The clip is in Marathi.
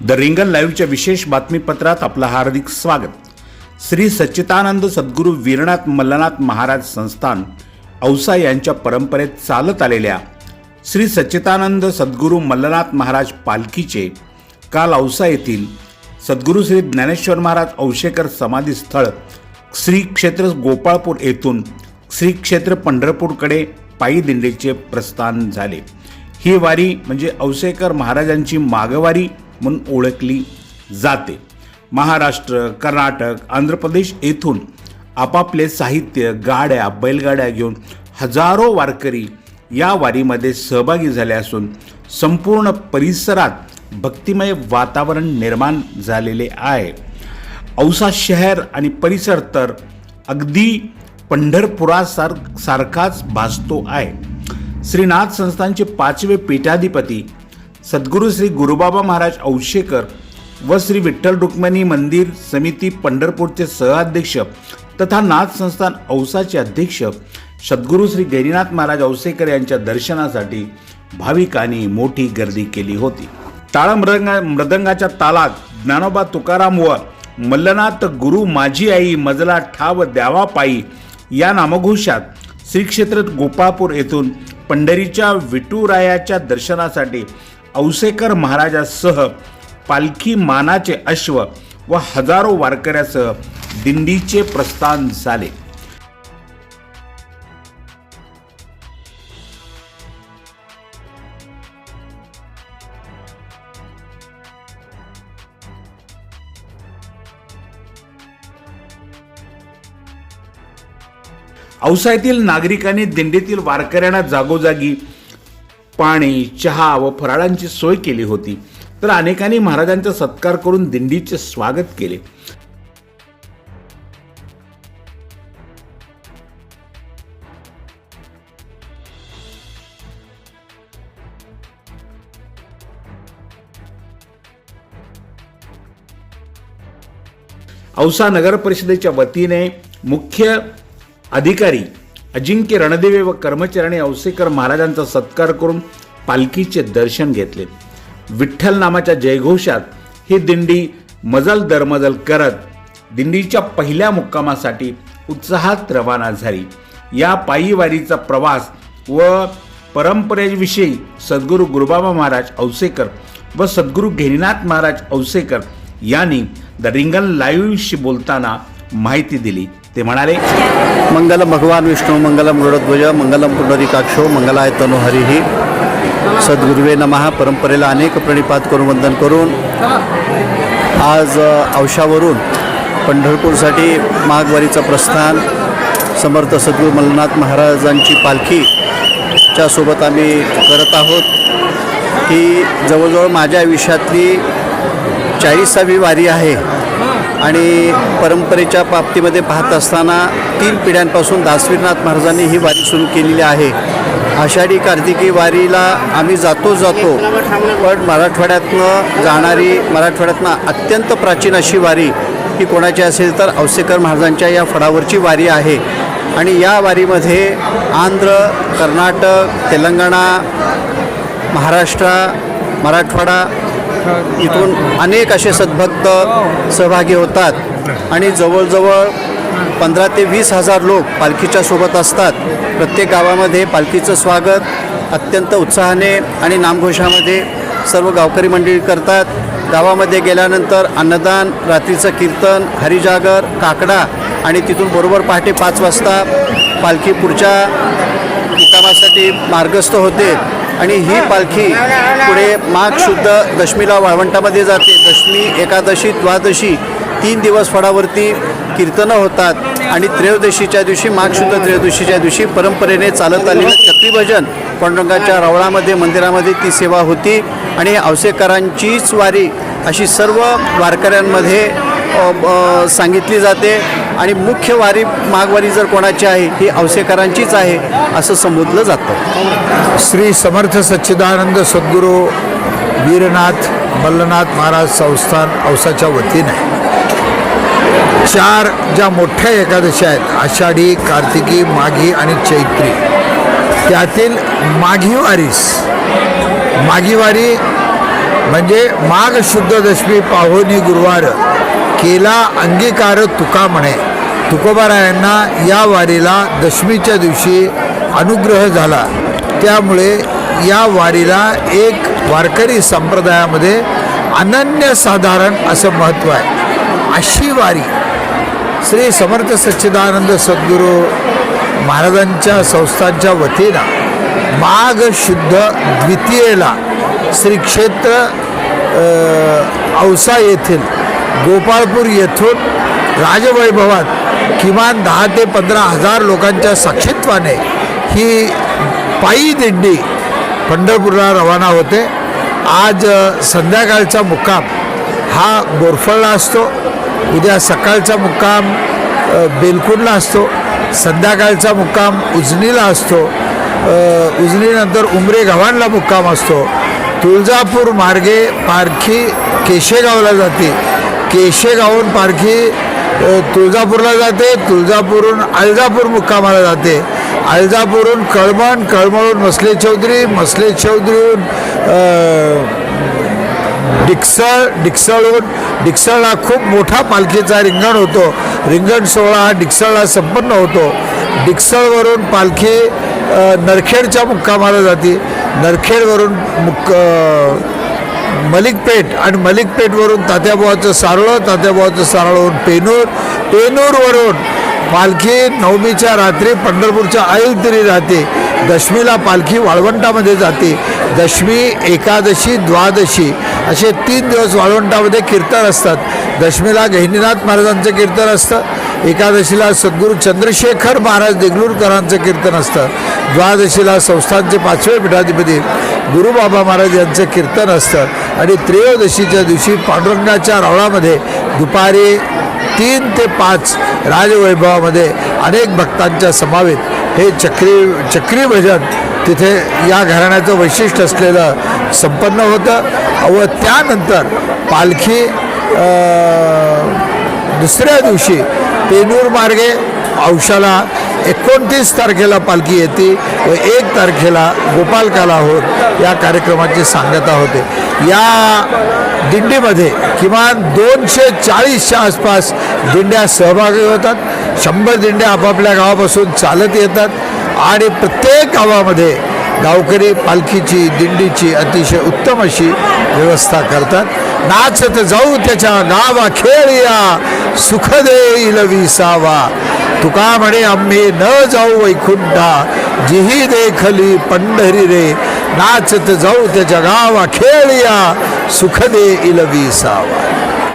द रिंगल लाईव्हच्या विशेष बातमीपत्रात आपलं हार्दिक स्वागत. श्री सच्चिदानंद सद्गुरू वीरनाथ मल्लनाथ महाराज संस्थान औसा यांच्या परंपरेत चालत आलेल्या श्री सच्चिदानंद सद्गुरू मल्लनाथ महाराज पालखीचे काल औसा येथील सद्गुरू श्री ज्ञानेश्वर महाराज औशेकर समाधी स्थळ श्री क्षेत्र गोपाळपूर येथून श्री क्षेत्र पंढरपूरकडे पायी दिंडीचे प्रस्थान झाले. ही वारी म्हणजे औसेकर महाराजांची मागवारी म्हणून ओळखली जाते. महाराष्ट्र कर्नाटक आंध्र प्रदेश येथून आपापले साहित्य गाड्या बैलगाड्या घेऊन हजारो वारकरी या वारीमध्ये सहभागी झाले असून संपूर्ण परिसरात भक्तिमय वातावरण निर्माण झालेले आहे. औसा शहर आणि परिसर तर अगदी पंढरपुरासार सारखाच भासतो आहे. श्रीनाथ संस्थानचे पाचवे पीठाधिपती सद्गुरू श्री गुरुबाबा महाराज औशेकर व श्री विठ्ठल रुक्मिणी मंदिर समिती पंढरपूरचे सहअध्यक्ष तथा नाथ संस्थान औसाचे अध्यक्ष सद्गुरू श्री गैरीनाथ महाराज औसेकर यांच्या दर्शनासाठी भाविकांनी मोठी गर्दी केली होती. टाळ मृदंगा मृदंगाच्या तालात ज्ञानोबा तुकाराम व मल्लनाथ गुरु माझी आई मजला ठाव द्यावा पायी या नामघोषात श्री क्षेत्र गोपाळपूर येथून पंढरीच्या विठुरायाच्या दर्शनासाठी औसेकर महाराजासह पालखी मानाचे अश्व व हजारो वारकऱ्यासह दिंडीचे प्रस्थान झाले. औसा येथील नागरिकांनी दिंडीतील वारकऱ्यांना जागोजागी पाणी चहा व फराळांची सोय केली होती. तर अनेकांनी महाराजांचा सत्कार करून दिंडीचे स्वागत केले. औसा नगर परिषदेच्या वतीने मुख्य अधिकारी अजिंक्य रणदिवे व कर्मचाऱ्यांनी औसेकर महाराजांचा सत्कार करून पालखीचे दर्शन घेतले. विठ्ठल नामाच्या जयघोषात ही दिंडी मजल दरमजल करत दिंडीच्या पहिल्या मुक्कामासाठी उत्साहात रवाना झाली. या पायीवारीचा प्रवास व परंपरेविषयी सद्गुरू गुरुबाबा महाराज औसेकर व सद्गुरू घेरीनाथ महाराज औसेकर यांनी द रिंगल लाईव्हशी बोलताना माहिती दिली. ते म्हणाले मंगलम भगवान विष्णू मंगलम गरुडध्वज मंगलम पुनरिकाक्षो मंगलाय तनोहरीही सद्गुरुवे नमहा परंपरेला अनेक प्रणिपात करून वंदन करून आज औशावरून पंढरपूरसाठी महागवारीचं प्रस्थान समर्थ सद्गुरू मल्लनाथ महाराजांची पालखी च्या सोबत आम्ही करत आहोत. ही जवळजवळ माझ्या आयुष्यातली चाळीसावी वारी आहे. आणि परंपरेच्या बाबतीमध्ये पाहत असताना तीन पिढ्यांपासून दासवीरनाथ महाराजांनी ही वारी सुरू केलेली आहे. आषाढी कार्तिकी वारीला आम्ही जातो जातो पण मराठवाड्यातनं जाणारी मराठवाड्यातनं अत्यंत प्राचीन अशी वारी ही कोणाची असेल तर औसेकर महाराजांच्या या फडावरची वारी आहे. आणि या वारीमध्ये आंध्र कर्नाटक तेलंगणा महाराष्ट्र मराठवाडा इथून अनेक असे सद्भक्त सहभागी होतात. आणि जवळजवळ पंधरा ते वीस हजार लोक पालखीच्या सोबत असतात. प्रत्येक गावामध्ये पालखीचं स्वागत अत्यंत उत्साहाने आणि नामघोषामध्ये सर्व गावकरी मंडळी करतात. गावामध्ये गेल्यानंतर अन्नदान रात्रीचं कीर्तन हरिजागर काकडा आणि तिथून बरोबर पहाटे पाच वाजता पालखी पुढच्या मुक्कामासाठी मार्गस्थ होते. आणि ही पालखी पुढे माघ शुद्ध दशमीला वाळवंटामध्ये जाते. दशमी एकादशी द्वादशी तीन दिवस फडावरती कीर्तनं होतात. आणि त्रयोदशीच्या दिवशी माघ शुद्ध त्रयोदशीच्या दिवशी परंपरेने चालत आलेलं चक्रीभजन. पांडुरंगाच्या रावळामध्ये मंदिरामध्ये ती सेवा होती. आणि अवसेकरांचीच वारी अशी सर्व वारकऱ्यांमध्ये सांगितली जाते. आणि मुख्य वारी माघवारी जर कोणाची आहे ही औसेकरांचीच आहे असं संबोधलं जातं. श्री समर्थ सच्चिदानंद सद्गुरू वीरनाथ मल्लनाथ महाराज संस्थान औसाच्या वतीने. चार ज्या मोठ्या एकादशी आहेत आषाढी कार्तिकी माघी आणि चैत्री त्यातील माघी वारीस म्हणजे माघ शुद्ध दशमी पाहुणी गुरुवार केला अंगीकार तुका म्हणे. तुकोबारायांना या वारीला दशमीच्या दिवशी अनुग्रह झाला. त्यामुळे या वारीला एक वारकरी संप्रदायामध्ये अनन्यसाधारण असं महत्त्व आहे. अशी वारी श्री समर्थ सच्चिदानंद सद्गुरू महाराजांच्या संस्थांच्या वतीनं माघ शुद्ध द्वितीयेला श्री क्षेत्र औसा येथील गोपाळपूर येथून राजवैभवात किमान दहा ते पंधरा हजार लोकांच्या साक्षित्वाने ही पायी दिंडी पंढरपूरला रवाना होते. आज संध्याकाळचा मुक्काम हा बोरफळला असतो. उद्या सकाळचा मुक्काम बेलकुंडला असतो. संध्याकाळचा मुक्काम उजनीला असतो. उजनीनंतर उमरे गव्हाणला मुक्काम असतो. तुळजापूर मार्गे पारखी केशेगावला जाते. केशेगावून पारखी तुळजापूरला जाते. तुळजापूरहून अळजापूर मुक्कामाला जाते. अळजापूरहून कळमण कळमळून मसले चौधरी मसले चौधरीहून डिक्सळ डिक्सळहून डिक्सळला खूप मोठा पालखीचा रिंगण होतो. रिंगण सोहळा हा डिक्सळला संपन्न होतो. डिक्सळवरून पालखी नरखेडच्या मुक्कामाला जाते. नरखेडवरून मुक्क मलिकपेठ आणि मलिकपेठवरून तात्याबुवाचं सारळं तात्याबुवाचं सारळवरून पेनूर पेनूरवरून पालखी नवमीच्या रात्री पंढरपूरच्या तरी राहते. दशमीला पालखी वाळवंटामध्ये जाते. दशमी एकादशी द्वादशी असे तीन दिवस वाळवंटामध्ये कीर्तन असतात. दशमीला गहिनीनाथ महाराजांचं कीर्तन असतं. एकादशीला सद्गुरू चंद्रशेखर महाराज देगलूरकरांचं कीर्तन असतं. द्वादशीला संस्थांचे पाचवे पीठाधिपती गुरुबाबा महाराज यांचं कीर्तन असतं. आणि त्रयोदशीच्या दिवशी पांडुरंगाच्या रावळामध्ये दुपारी तीन ते पाच राजवैभवामध्ये अनेक भक्तांच्या समावेत हे चक्री चक्री भजन तिथे या घराण्याचं वैशिष्ट्य असलेलं संपन्न होतं. व त्यानंतर पालखी दुसऱ्या दिवशी पेनूर मार्गे औशाला एकोणतीस तारखेला पालखी येते व एक तारखेला गोपालकाला होत या कार्यक्रमाची सांगता होते. या दिंडीमध्ये किमान दोनशे चाळीसच्या आसपास दिंड्या सहभागी होतात. शंभर दिंड्या आपापल्या गावापासून चालत येतात आणि प्रत्येक गावामध्ये गावकरी पालखीची दिंडीची अतिशय उत्तम अशी व्यवस्था करतात. नाचत जाऊ त्याच्या नावा खेळया सुख देईल विसावा तुका म्हणे आम्ही न जाऊ वैकुंठा जिही देखली पंढरी रे. नाचत जाऊ त्याच्या गावा खेळया सुख देईल विसावा